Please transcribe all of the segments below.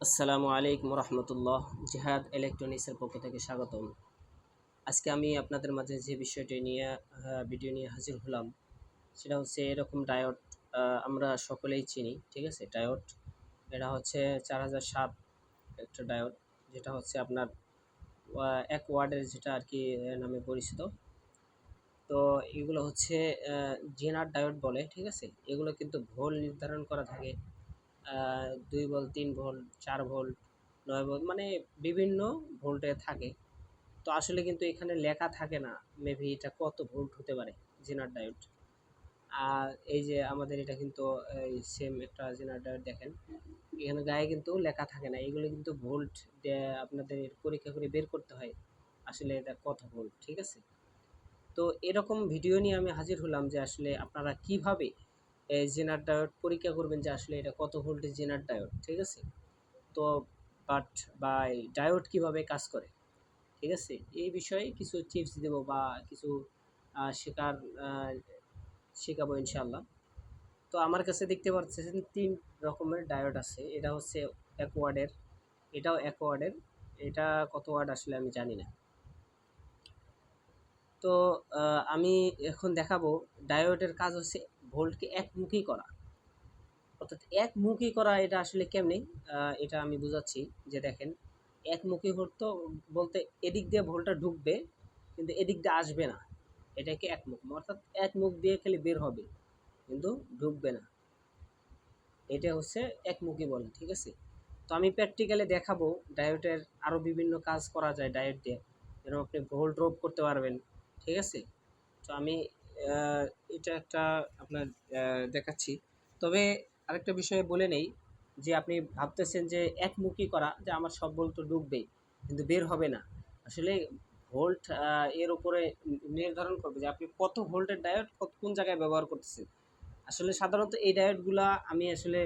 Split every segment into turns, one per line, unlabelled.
আসসালামু আলাইকুম রহমতুল্লাহ জিহাদ ইলেকট্রনিক্সের পক্ষ থেকে স্বাগতম। আজকে আমি আপনাদের মাঝে যে বিষয়টি নিয়ে ভিডিও নিয়ে হাজির হলাম সেটা হচ্ছে এরকম আহ, আমরা সকলেই চিনি ঠিক আছে? ডায়োড এটা হচ্ছে চার হাজার সাত একটা ডায়োড যেটা হচ্ছে আপনার এক ওয়ার্ডের যেটা আর কি নামে পরিচিত। তো এগুলো হচ্ছে জেনার ডায়োড বলে ঠিক আছে? এগুলো কিন্তু ভোল নির্ধারণ করা থাকে। দুই ভোল্ট তিন ভোল্ট চার ভোল্ট নয় ভোল্ট মানে বিভিন্ন ভোল্টে থাকে। তো আসলে কিন্তু এখানে লেখা থাকে না মেবি এটা কত ভোল্ট হতে পারে জেনার ডায়োড। আর এই যে আমাদের এটা কিন্তু এই সেম একটা জেনার ডায়োড দেখেন, এখানে গায়ে কিন্তু লেখা থাকে না, এগুলো কিন্তু ভোল্ট আপনাদের পরীক্ষা করে বের করতে হয়, আসলে এটা কত ভোল্ট, ঠিক আছে? তো এরকম ভিডিও নিয়ে আমি হাজির হলাম যে আসলে আপনারা কীভাবে জেনার ডায়োড পরীক্ষা করবেন যে আসলে এটা কত ভোল্টের জেনার ডায়োড, ঠিক আছে? তো বাট বা ডায়োড কীভাবে কাজ করে, ঠিক আছে? এই বিষয়ে কিছু টিপস দেব বা কিছু শেখার শেখাবো ইনশাল্লাহ তো আমার কাছে দেখতে পাচ্ছেন তিন রকমের ডায়োড আছে। এটা হচ্ছে এক ওয়ার্ডের এটাও এক ওয়ার্ডের এটা কত ওয়ার্ড আসলে আমি জানি না। তো আমি এখন দেখাবো, ডায়োডের কাজ হচ্ছে ভোল্টকে একমুখী করা। অর্থাৎ একমুখী করা এটা আসলে কেমনি? এটা আমি বুঝাচ্ছি যে দেখেন, একমুখী ভোল্ট বলতে এদিক দিয়ে ভোল্টটা ঢুকবে, কিন্তু এদিক দিয়ে আসবে না। এটাকে একমুখ অর্থাৎ এক মুখ দিয়ে খালি বের হবে, কিন্তু ঢুকবে না। এটা হচ্ছে একমুখী বলে, ঠিক আছে? তো আমি প্র্যাকটিক্যালি দেখাবো ডায়োডের আরও বিভিন্ন কাজ করা যায় ডায়োড দিয়ে। যেরকম আপনি ভোল্ট ড্রপ করতে পারবেন, ঠিক আছে? তো আমি এটা একটা আপনার দেখাচ্ছি। তবে আরেকটা বিষয়ে বলে নেই যে আপনি ভাবতেছেন যে একমুখী করা, যে আমার সব ভোল্ট তো ঢুকবেই কিন্তু বের হবে না। আসলে ভোল্ট এর উপরে নির্ধারণ করবে যে আপনি কত ভোল্টের ডায়োড কত কোন জায়গায় ব্যবহার করতেছেন। আসলে সাধারণত এই ডায়োডগুলা আমি আসলে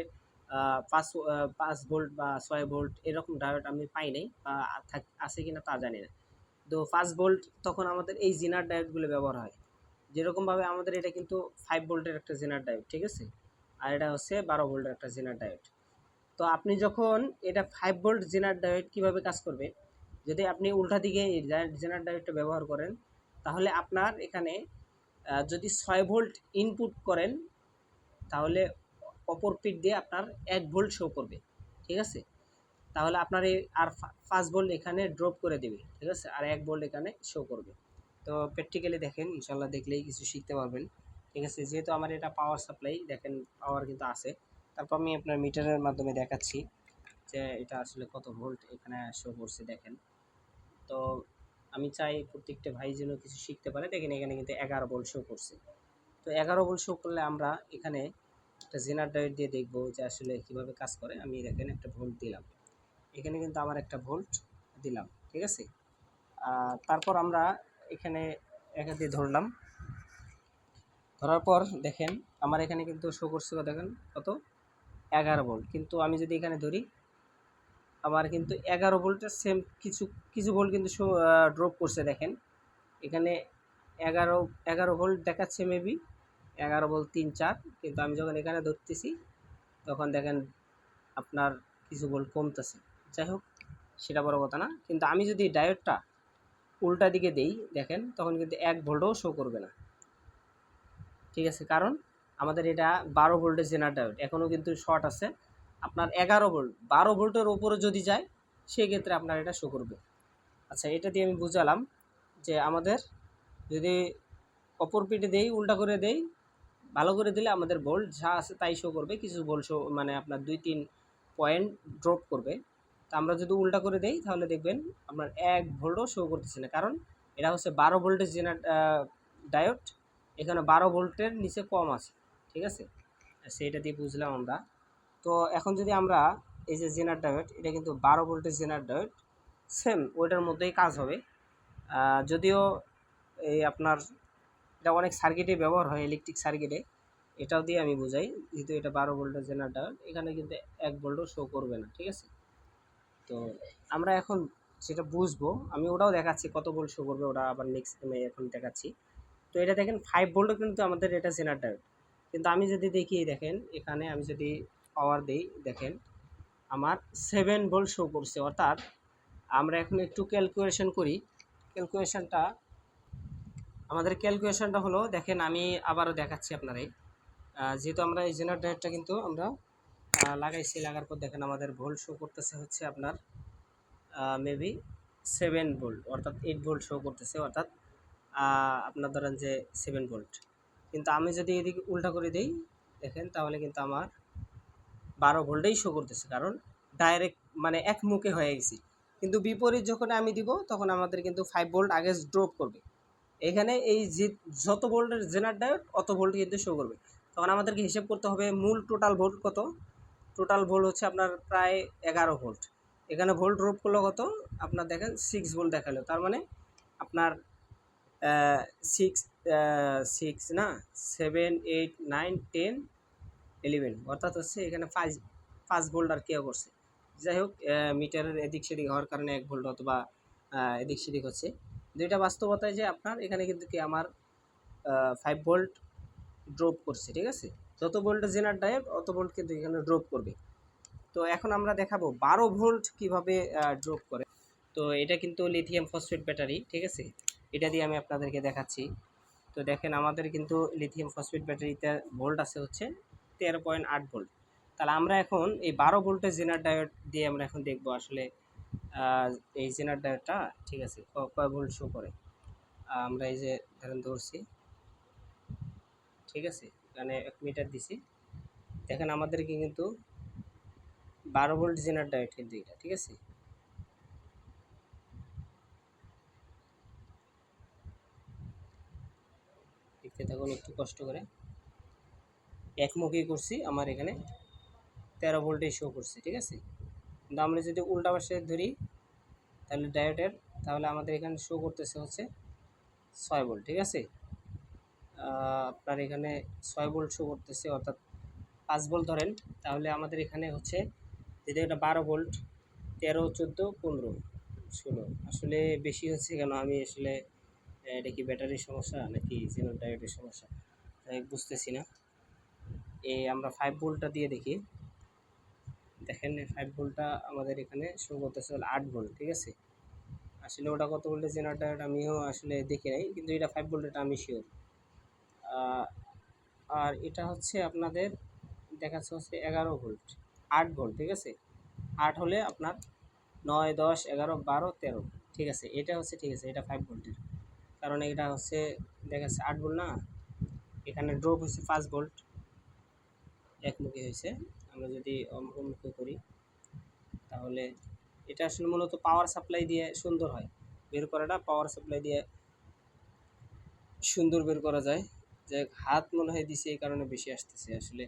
পাঁচ পাঁচ ভোল্ট বা ছয় ভোল্ট এরকম ডায়োড আমি পাই নাই বা আছে কিনা তা জানি না। তো পাঁচ ভোল্ট তখন আমাদের এই জিনার ডায়োডগুলো ব্যবহার হয়। যেরকমভাবে আমাদের এটা কিন্তু ফাইভ ভোল্টের একটা জেনার ডায়োড ঠিক আছে? আর এটা হচ্ছে বারো ভোল্টের একটা জেনার ডায়োড তো আপনি যখন এটা ফাইভ ভোল্ট জেনার ডায়োড কীভাবে কাজ করবে? যদি আপনি উল্টা দিকে জেনার ডায়োডটা ব্যবহার করেন, তাহলে আপনার এখানে যদি ছয় ভোল্ট ইনপুট করেন, তাহলে অপর পিট দিয়ে আপনার এক ভোল্ট শো করবে, ঠিক আছে? তাহলে আপনার এই আর পাঁচ ভোল্ট এখানে ড্রপ করে দেবে, ঠিক আছে? আর এক ভোল্ট এখানে শো করবে। তো প্র্যাকটিক্যালি দেখেন ইনশাল্লাহ দেখলেই কিছু শিখতে পারবেন। ঠিক আছে, যেহেতু আমার এটা পাওয়ার সাপ্লাই দেখেন পাওয়ার কিন্তু আছে। তারপর আমি আপনার মিটারের মাধ্যমে দেখাচ্ছি যে এটা আসলে কত ভোল্ট এখানে শো করছে, দেখেন। তো আমি চাই প্রত্যেকটা ভাই যেন কিছু শিখতে পারে। দেখেন এখানে কিন্তু এগারো ভোল্ট শো করছে। তো এগারো ভোল্ট শো করলে আমরা এখানে একটা জেনার ডায়োড দিয়ে দেখব যে আসলে কীভাবে কাজ করে। আমি দেখেন একটা ভোল্ট দিলাম। এখানে কিন্তু আমার একটা ভোল্ট দিলাম। ঠিক আছে? তারপর আমরা এখানে একা দিয়ে ধরলাম। ধরার পর দেখেন, আমার এখানে কিন্তু শো করছে দেখেন কত? এগারো ভোল্ট কিন্তু আমি যদি এখানে ধরি আবার কিন্তু এগারো ভোল্টের সেম কিছু কিছু ভোল্ট কিন্তু শো ড্রপ করছে দেখেন। এখানে এগারো এগারো ভোল্ট দেখাচ্ছে মেবি এগারো ভোল্ট তিন চার। কিন্তু আমি যখন এখানে ধরতেছি, তখন দেখেন আপনার কিছু ভোল্ট কমতেছে। যাই হোক, সেটা বড় কথা না। কিন্তু আমি যদি ডায়োডটা উল্টা দিকে দেই, দেখেন, তখন কিন্তু এক ভোল্টও শো করবে না। ঠিক আছে? কারণ আমাদের এটা বারো ভোল্টের জেনার ডায়োড এখনও কিন্তু শর্ট আছে। আপনার এগারো ভোল্ট, বারো ভোল্টের ওপরে যদি যায়, সেক্ষেত্রে আপনার এটা শো করবে। আচ্ছা এটা দিয়ে আমি বুঝালাম যে আমাদের যদি অপর পিঠে দেই, উল্টা করে দেই, ভালো করে দিলে আমাদের ভোল্ট যা আছে তাই শো করবে, কিছু ভোল্ট শো মানে আপনার দুই, তিন পয়েন্ট ড্রপ করবে। তা আমরা যদি উল্টা করে দেই, তাহলে দেখবেন আপনার এক ভোল্টও শো করতেছে না। কারণ এটা হচ্ছে বারো ভোল্টের জেনার ডায়োড এখানে বারো ভোল্টের নিচে কম আছে, ঠিক আছে? সেইটা দিয়ে বুঝলাম আমরা। তো এখন যদি আমরা এই যে জেনার ডায়োড এটা কিন্তু বারো ভোল্টের জেনার ডায়োড সেম ওইটার মধ্যেই কাজ হবে। যদিও এই আপনার, এটা অনেক সার্কিটে ব্যবহার হয় ইলেকট্রিক সার্কিটে এটাও দিয়ে আমি বুঝাই, যেহেতু এটা বারো ভোল্টের জেনার ডায়োড এখানে কিন্তু এক ভোল্টও শো করবে না, ঠিক আছে? তো আমরা এখন সেটা বুঝব। আমি ওটাও দেখাচ্ছি কত ভোল্ট শো করবে ওটা আবার নেক্সট আমি এখন দেখাচ্ছি। তো এটা দেখেন ফাইভ ভোল্টও কিন্তু আমাদের এটা জেনার ডায়োড কিন্তু আমি যদি দেখি দেখেন, এখানে আমি যদি পাওয়ার দিই, দেখেন, আমার সেভেন ভোল্ট শো করছে। অর্থাৎ আমরা এখন একটু ক্যালকুলেশন করি। ক্যালকুলেশনটা আমাদের ক্যালকুলেশনটা হলো, দেখেন, আমি আবারও দেখাচ্ছি আপনারাই যেহেতু আমরা এই জেনার জেনারেটরটা কিন্তু আমরা লাগাইছি, লাগার পর দেখেন আমাদের ভোল্ট শো করতেছে হচ্ছে আপনার মেবি সেভেন ভোল্ট অর্থাৎ এইট ভোল্ট শো করতেছে, অর্থাৎ আপনার ধরেন যে সেভেন ভোল্ট কিন্তু আমি যদি এদিকে উল্টা করে দিই, দেখেন তাহলে কিন্তু আমার বারো ভোল্টেই শো করতেছে, কারণ ডাইরেক্ট মানে এক মুখে হয়ে গেছি। কিন্তু বিপরীত যখন আমি দিব, তখন আমাদের কিন্তু ফাইভ ভোল্ট আগে ড্রপ করবে। এখানে এই যে যত ভোল্টের জেনার ডায়োড অত ভোল্ট কিন্তু শো করবে। তখন আমাদেরকে হিসেব করতে হবে মূল টোটাল ভোল্ট কত? টোটাল ভোল্ট হচ্ছে আপনার প্রায় এগারো ভোল্ট। এখানে ভোল্ট ড্রপ করল কত? আপনার দেখেন সিক্স ভোল্ট দেখাল। তার মানে আপনার সিক্স সিক্স না? Seven eight nine ten eleven অর্থাৎ হচ্ছে এখানে পাঁচ পাঁচ ভোল্ট আর কেউ করছে। যাই হোক মিটারের এদিক সেদিক হওয়ার কারণে এক ভোল্ট অথবা এদিক সেদিক হচ্ছে। দুইটা বাস্তবতায় যে আপনার এখানে কিন্তু কি আমার ফাইভ ভোল্ট ড্রপ করছে, ঠিক আছে? যত ভোল্ট জেনার ডায়োড অত ভোল্ট কিন্তু এখানে ড্রপ করবে। তো এখন আমরা দেখাবো বারো ভোল্ট কীভাবে ড্রপ করে। তো এটা কিন্তু লিথিয়াম ফসফেট ব্যাটারি ঠিক আছে? এটা দিয়ে আমি আপনাদেরকে দেখাচ্ছি। তো দেখেন, আমাদের কিন্তু লিথিয়াম ফসফেট ব্যাটারিতে ভোল্ট আছে হচ্ছে তেরো পয়েন্ট আট ভোল্ট তাহলে আমরা এখন এই বারো ভোল্টের জেনার ডায়োড দিয়ে আমরা এখন দেখব আসলে এই জেনার ডায়োডটা ঠিক আছে কয় ভোল্ট শো করে। আমরা এই যে ধরেন ধরছি। ঠিক আছে? এখানে এক মিটার দিছি। দেখেন আমাদেরকে কিন্তু বারো ভোল্ট জেনার ডায়োড কিন্তু এটা, ঠিক আছে? দেখতে থাকুন একটু কষ্ট করে। একমুখী করছি, আমার এখানে তেরো ভোল্টে শো করছে, ঠিক আছে? কিন্তু আমরা যদি উল্টা পাশে ধরি, তাহলে ডায়োডের তাহলে আমাদের এখানে শো করতেছে হচ্ছে ছয় ভোল্ট, ঠিক আছে? আপনার এখানে ছয় ভোল্ট শো করতেছে, অর্থাৎ পাঁচ ভোল্ট ধরেন। তাহলে আমাদের এখানে হচ্ছে যদি এটা বারো ভোল্ট তেরো, চোদ্দ, পনেরো, ষোলো। আসলে বেশি হচ্ছে কেন? আমি আসলে এটা কি ব্যাটারির সমস্যা নাকি জিনো ডায়োডের সমস্যা? তাই বুঝতেছি না। এ, আমরা ফাইভ ভোল্টটা দিয়ে দেখি। দেখেন ফাইভ ভোল্টটা আমাদের এখানে শো করতেছে আট ভোল্ট ঠিক আছে? আসলে ওটা কত ভোল্টের জেনারেটার আমিও আসলে দেখি নাই, কিন্তু এটা ফাইভ ভোল্টেরটা আমি শিওর আর এটা হচ্ছে আপনাদের দেখাচ্ছে হচ্ছে এগারো ভোল্ট, আট ভোল্ট, ঠিক আছে? আট হলে আপনার নয়, দশ, এগারো, বারো, তেরো, ঠিক আছে? এটা হচ্ছে ঠিক আছে, এটা ফাইভ ভোল্টের। কারণ এটা হচ্ছে দেখাচ্ছে আট ভোল্ট না? এখানে ড্রপ হচ্ছে পাঁচ ভোল্ট। একমুখী হয়েছে। আমরা যদি অমুখী করি, তাহলে এটা আসলে মূলত পাওয়ার সাপ্লাই দিয়ে সুন্দর হয়। বের করাটা পাওয়ার সাপ্লাই দিয়ে সুন্দর বের করা যায়। যে হাত মনে হয় দিছে, এই কারণে বেশি আসতেছে। আসলে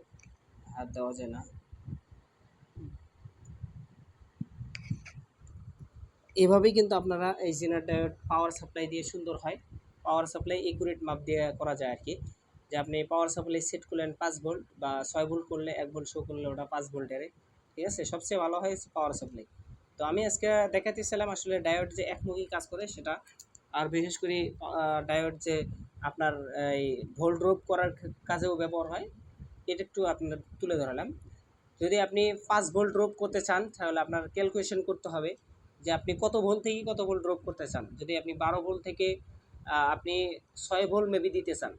হাত দেওয়া যায় না। এভাবেই কিন্তু আপনারা এই জেনার ডায়োড পাওয়ার সাপ্লাই দিয়ে সুন্দর হয়। পাওয়ার সাপ্লাই একুরেট মাপ দিয়ে করা যায় আর কি যে আপনি পাওয়ার সাপ্লাই সেট করলেন পাঁচ ভোল্ট বা ছয় ভোল্ট করলে এক ভোল্ট শো করলে ওটা পাঁচ ভোল্টের ঠিক আছে? সবচেয়ে ভালো হয় পাওয়ার সাপ্লাই তো আমি আজকে দেখাতেছিলাম আসলে ডায়োড যে একমুখী কাজ করে সেটা। আর বিশেষ করে ডায়োড যে আপনার, এই ভোল্ট ড্রপ করার কাজেও ব্যবহার হয়। এটা একটু আপনার তুলে ধরালাম। যদি আপনি পাঁচ ভোল্ট ড্রপ করতে চান, তাহলে আপনার ক্যালকুলেশন করতে হবে যে আপনি কত ভোল্ট থেকে কত ভোল্ট ড্রপ করতে চান। যদি আপনি বারো ভোল্ট থেকে আপনি ছয় ভোল্ট মেবি দিতে চান,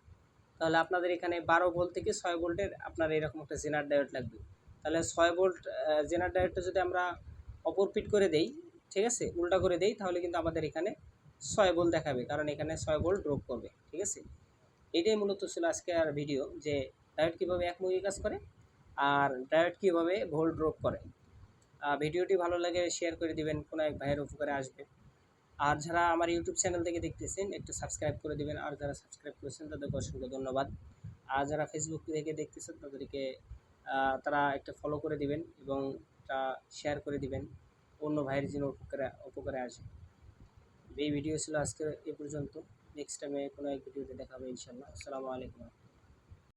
তাহলে আপনাদের এখানে বারো ভোল্ট থেকে ছয় ভোল্টের আপনার এরকম একটা জেনার ডায়োড লাগবে। তাহলে ছয় ভোল্ট জেনার ডায়োডটা যদি আমরা অপর পিট করে দেই, ঠিক আছে? উল্টা করে দেই, তাহলে কিন্তু আমাদের এখানে ছয় ভোল্ট দেখাবে, কারণ এখানে ছয় ভোল্ট ড্রপ করবে, ঠিক আছে? এটাই মূলত ছিল আজকে আর ভিডিও যে ডায়োড কীভাবে এক একমুখী কাজ করে আর ডায়োড কীভাবে ভোল্ট ড্রপ করে। ভিডিওটি ভালো লাগে শেয়ার করে দিবেন, কোনো এক ভাইয়ের উপকারে আসবে। আর যারা আমার ইউটিউব চ্যানেল থেকে দেখতেছেন, একটু সাবস্ক্রাইব করে দিবেন, আর যারা সাবস্ক্রাইব করেছেন, তাদেরকে অসংখ্য ধন্যবাদ। আর যারা ফেসবুক থেকে দেখতেছেন, তাদেরকে তারা একটা ফলো করে দিবেন এবং তা শেয়ার করে দিবেন, অন্য ভাইয়ের জন্য উপকারে উপকারে আসে। এই ভিডিও ছিল আজকে এ পর্যন্ত। নেক্সট টাইমে কোনো এক ভিডিওতে দেখা হবে ইনশাল্লাহ আসসালামু আলাইকুম।